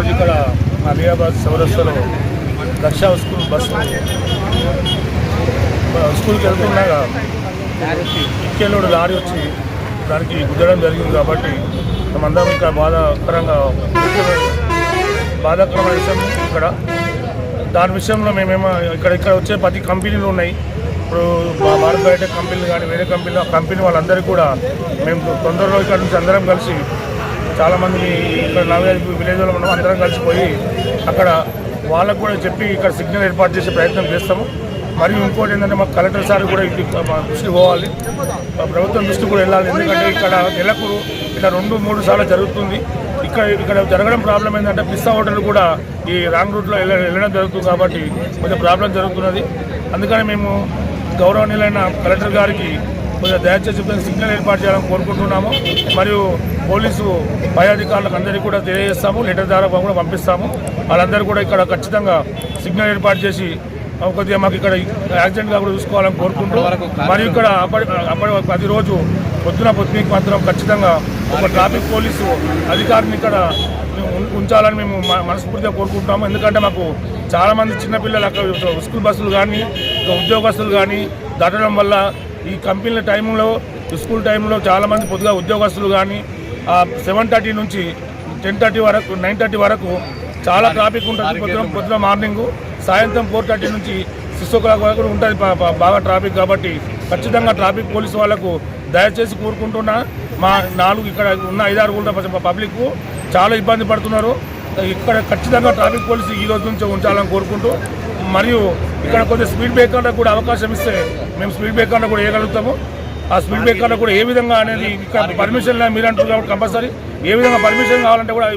ఈరోజు ఇక్కడ అలియాబాద్ చౌరస్తాలో దక్ష స్కూల్ బస్సు స్కూల్కి వెళ్తుండగా ఇక్కేలోడు లారీ వచ్చి దానికి గుద్దడం జరిగింది కాబట్టి మనందరం ఇక్కడ బాధాకరంగా బాధాకరమైన విషయం ఇక్కడ. దాని విషయంలో మేమేమో ఇక్కడ ఇక్కడ వచ్చే ప్రతి కంపెనీలు ఉన్నాయి. ఇప్పుడు మా భారత్ బయోటెక్ కంపెనీలు కానీ వేరే కంపెనీలు కంపెనీ వాళ్ళందరికీ కూడా మేము తొందరలో ఇక్కడ నుంచి అందరం కలిసి చాలామంది ఇక్కడ నవే విలేజ్లో ఉన్నాం అందరం కలిసిపోయి అక్కడ వాళ్ళకు కూడా చెప్పి ఇక్కడ సిగ్నల్ ఏర్పాటు చేసే ప్రయత్నం చేస్తాము. మరియు ఇంకోటి ఏంటంటే మాకు కలెక్టర్ సార్ కూడా ఇది మా పోవాలి. ప్రభుత్వం దృష్టి కూడా వెళ్ళాలి. ఎందుకంటే ఇక్కడ నెలకు ఇక్కడ రెండు మూడు సార్లు జరుగుతుంది. ఇక్కడ ఇక్కడ జరగడం ప్రాబ్లం ఏంటంటే పిస్తా హోటల్ కూడా ఈ రాంగ్ రూట్లో వెళ్ళడం జరుగుతుంది కాబట్టి కొంచెం ప్రాబ్లం జరుగుతున్నది. అందుకని మేము గౌరవనీయులైన కలెక్టర్ గారికి కొంచెం దయచేసి సిగ్నల్ ఏర్పాటు చేయాలని కోరుకుంటున్నాము. మరియు పోలీసు పై అధికారులకు అందరికీ కూడా తెలియజేస్తాము. లెటర్ ద్వారా కూడా పంపిస్తాము. వాళ్ళందరూ కూడా ఇక్కడ ఖచ్చితంగా సిగ్నల్ ఏర్పాటు చేసి కొద్దిగా మాకు ఇక్కడ యాక్సిడెంట్ కాకుండా చూసుకోవాలని కోరుకుంటూ మరియు ఇక్కడ అప్పటి అప్పటి ప్రతిరోజు పొద్దున పొద్దునకి మాత్రం ఖచ్చితంగా ఒక ట్రాఫిక్ పోలీసు అధికారిని ఇక్కడ ఉంచాలని మేము మనస్ఫూర్తిగా కోరుకుంటున్నాము. ఎందుకంటే మాకు చాలామంది చిన్నపిల్లలు అక్కడ స్కూల్ బస్సులు కానీ ఉద్యోగస్తులు కానీ దాటడం వల్ల ఈ కంపెనీల టైంలో స్కూల్ టైంలో చాలామంది పొద్దుగా ఉద్యోగస్తులు కానీ సెవెన్ థర్టీ నుంచి టెన్ థర్టీ వరకు నైన్ థర్టీ వరకు చాలా ట్రాఫిక్ ఉంటుంది. పొద్దున పొద్దున మార్నింగ్ సాయంత్రం ఫోర్ థర్టీ నుంచి సిక్స్ ఓ క్లాక్ వరకు ఉంటుంది. బాగా ట్రాఫిక్ కాబట్టి ఖచ్చితంగా ట్రాఫిక్ పోలీసు వాళ్ళకు దయచేసి కోరుకుంటున్నా. మా నాలుగు ఇక్కడ ఉన్న ఐదారు కూడా పబ్లిక్ చాలా ఇబ్బంది పడుతున్నారు. ఇక్కడ ఖచ్చితంగా ట్రాఫిక్ పోలీసు ఈ రోజు నుంచి ఉంచాలని కోరుకుంటూ మరియు ఇక్కడ కొద్దిగా స్పీడ్ బ్రేకర్లకు కూడా అవకాశం ఇస్తే మేము స్పీడ్ బ్రేకర్లు కూడా వేయగలుగుతాము. ఆ స్పీడ్ బ్రేకర్లు కూడా ఏ విధంగా అనేది ఇక్కడ పర్మిషన్ మీరు అంటారు కాబట్టి కంపల్సరీ. ఏ విధంగా పర్మిషన్ కావాలంటే కూడా అవి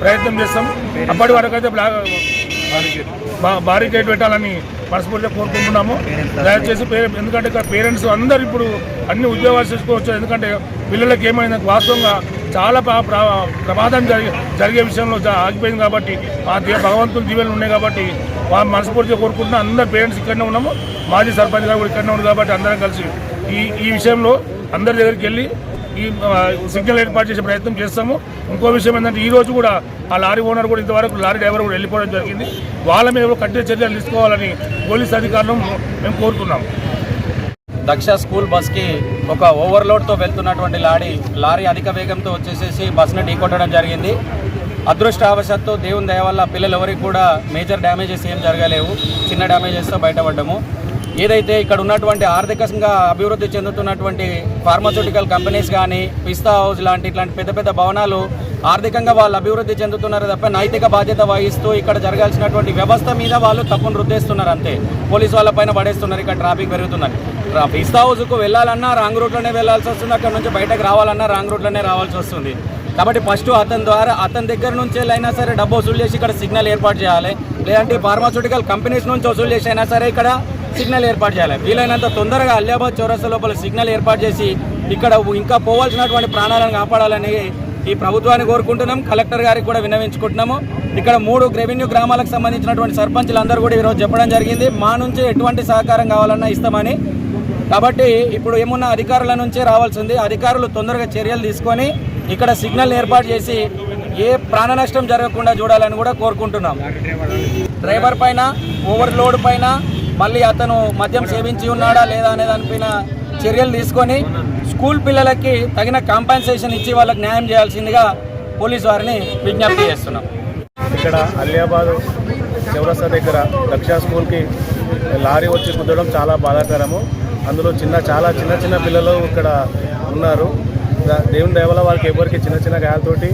ప్రయత్నం చేస్తాం. అప్పటి వరకు అయితే బ్లాక్ బా- పెట్టాలని మనస్ఫూర్తిగా కోరుకుంటున్నాము. దయచేసి ఎందుకంటే ఇక్కడ పేరెంట్స్ అందరు ఇప్పుడు అన్ని ఉద్యోగాలు చేసుకోవచ్చు ఎందుకంటే పిల్లలకి ఏమైంది? వాస్తవంగా చాలా ప్ర- ప్రమాదం జరిగే జరిగే విషయంలో ఆగిపోయింది కాబట్టి ఆ భగవంతుని దీవెనలు ఉన్నాయి కాబట్టి మా మనస్ఫూర్తిగా కోరుకుంటున్నా అందరు పేరెంట్స్ ఇక్కడనే ఉన్నాము. మాజీ సర్పంచ్ గారు కూడా ఇక్కడనే ఉంది కాబట్టి అందరం కలిసి ఈ ఈ విషయంలో అందరి దగ్గరికి వెళ్ళి ఈ సిగ్నల్ ఏర్పాటు చేసే ప్రయత్నం చేస్తాము. ఇంకో విషయం ఏంటంటే ఈ రోజు కూడా ఆ లారీ ఓనర్ కూడా ఇంతవరకు లారీ డ్రైవర్ కూడా వెళ్ళిపోవడం జరిగింది. వాళ్ళ మీద కూడా కఠిన చర్యలు తీసుకోవాలని పోలీస్ అధికారులను మేము కోరుతున్నాము. దక్ష స్కూల్ బస్కి ఒక ఓవర్లోడ్తో వెళ్తున్నటువంటి లారీ లారీ అధిక వేగంతో వచ్చేసేసి బస్ని ఢీకొట్టడం జరిగింది. అదృష్టవశాత్తు దేవుని దయ వల్ల పిల్లలు ఎవరికి కూడా మేజర్ డ్యామేజెస్ ఏం జరగలేవు. చిన్న డ్యామేజెస్తో బయటపడ్డము. ఏదైతే ఇక్కడ ఉన్నటువంటి ఆర్థికంగా అభివృద్ధి చెందుతున్నటువంటి ఫార్మాస్యూటికల్ కంపెనీస్ కానీ పిస్తా హౌస్ లాంటి ఇట్లాంటి పెద్ద పెద్ద భవనాలు ఆర్థికంగా వాళ్ళు అభివృద్ధి చెందుతున్నారు తప్ప నైతిక బాధ్యత వహిస్తూ ఇక్కడ జరగాల్సినటువంటి వ్యవస్థ మీద వాళ్ళు తప్పును రుద్దేస్తున్నారు అంతే. పోలీసు వాళ్ళ పైన పడేస్తున్నారు ఇక్కడ ట్రాఫిక్ పెరుగుతున్నారు పిస్తా హౌస్కు వెళ్ళాలన్నా రాంగ్ రూట్లోనే వెళ్ళాల్సి వస్తుంది. అక్కడ నుంచి బయటకు రావాలన్నా రాంగ్ రూట్లోనే రావాల్సి వస్తుంది. కాబట్టి ఫస్ట్ అతని ద్వారా అతని దగ్గర నుంచి అయినా సరే డబ్బు వసూలు చేసి ఇక్కడ సిగ్నల్ ఏర్పాటు చేయాలి. లేదంటే ఫార్మాస్యూటికల్ కంపెనీస్ నుంచి వసూలు చేసి అయినా సరే ఇక్కడ సిగ్నల్ ఏర్పాటు చేయాలి. వీలైనంత తొందరగా అలియాబాద్ చౌరస్తా లోపల సిగ్నల్ ఏర్పాటు చేసి ఇక్కడ ఇంకా పోవాల్సినటువంటి ప్రాణాలను కాపాడాలని ఈ ప్రభుత్వాన్ని కోరుకుంటున్నాం. కలెక్టర్ గారికి కూడా విన్నవించుకుంటున్నాము. ఇక్కడ మూడు రెవెన్యూ గ్రామాలకు సంబంధించినటువంటి సర్పంచులు అందరూ కూడా ఈరోజు చెప్పడం జరిగింది. మా నుంచి ఎటువంటి సహకారం కావాలన్నా ఇస్తామని కాబట్టి ఇప్పుడు ఏమున్న అధికారుల నుంచే రావాల్సింది. అధికారులు తొందరగా చర్యలు తీసుకొని ఇక్కడ సిగ్నల్ ఏర్పాటు చేసి ఏ ప్రాణ నష్టం జరగకుండా చూడాలని కూడా కోరుకుంటున్నాం. డ్రైవర్ పైన ఓవర్లోడ్ పైన మళ్ళీ అతను మద్యం సేవించి ఉన్నాడా లేదా అనే దానిపైన చర్యలు తీసుకొని స్కూల్ పిల్లలకి తగిన కాంపెన్సేషన్ ఇచ్చి వాళ్ళకి న్యాయం చేయాల్సిందిగా పోలీసు వారిని విజ్ఞప్తి చేస్తున్నాం. ఇక్కడ అలియాబాద్ చౌరస్తా దగ్గర దక్ష స్కూల్కి లారీ వచ్చి కుదరడం చాలా బాధాకరము. అందులో చిన్న చాలా చిన్న చిన్న పిల్లలు ఇక్కడ ఉన్నారు. దేవుని దయవల్ల వాళ్ళకి ఎవరికి చిన్న చిన్న గాయాలతోటి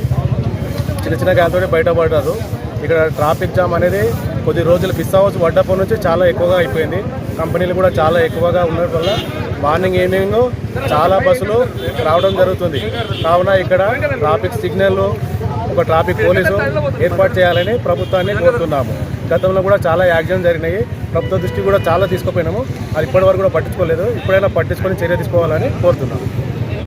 చిన్న చిన్న గాయాలతోటి బయటపడ్డారు. ఇక్కడ ట్రాఫిక్ జామ్ అనేది కొద్ది రోజులు పిస్తా హౌస్ పడ్డప్పటి నుంచి చాలా ఎక్కువగా అయిపోయింది. కంపెనీలు కూడా చాలా ఎక్కువగా ఉండడం వల్ల మార్నింగ్ ఈవినింగ్ చాలా బస్సులు రావడం జరుగుతుంది. కావున ఇక్కడ ట్రాఫిక్ సిగ్నల్ ఒక ట్రాఫిక్ పోలీసు ఏర్పాటు చేయాలని ప్రభుత్వాన్ని కోరుతున్నాము. గతంలో కూడా చాలా యాక్సిడెంట్ జరిగినాయి. ప్రభుత్వ దృష్టి కూడా చాలా తీసుకుపోయినాము. అది ఇప్పటివరకు కూడా పట్టించుకోలేదు. ఇప్పుడైనా పట్టించుకొని చర్య తీసుకోవాలని కోరుతున్నాము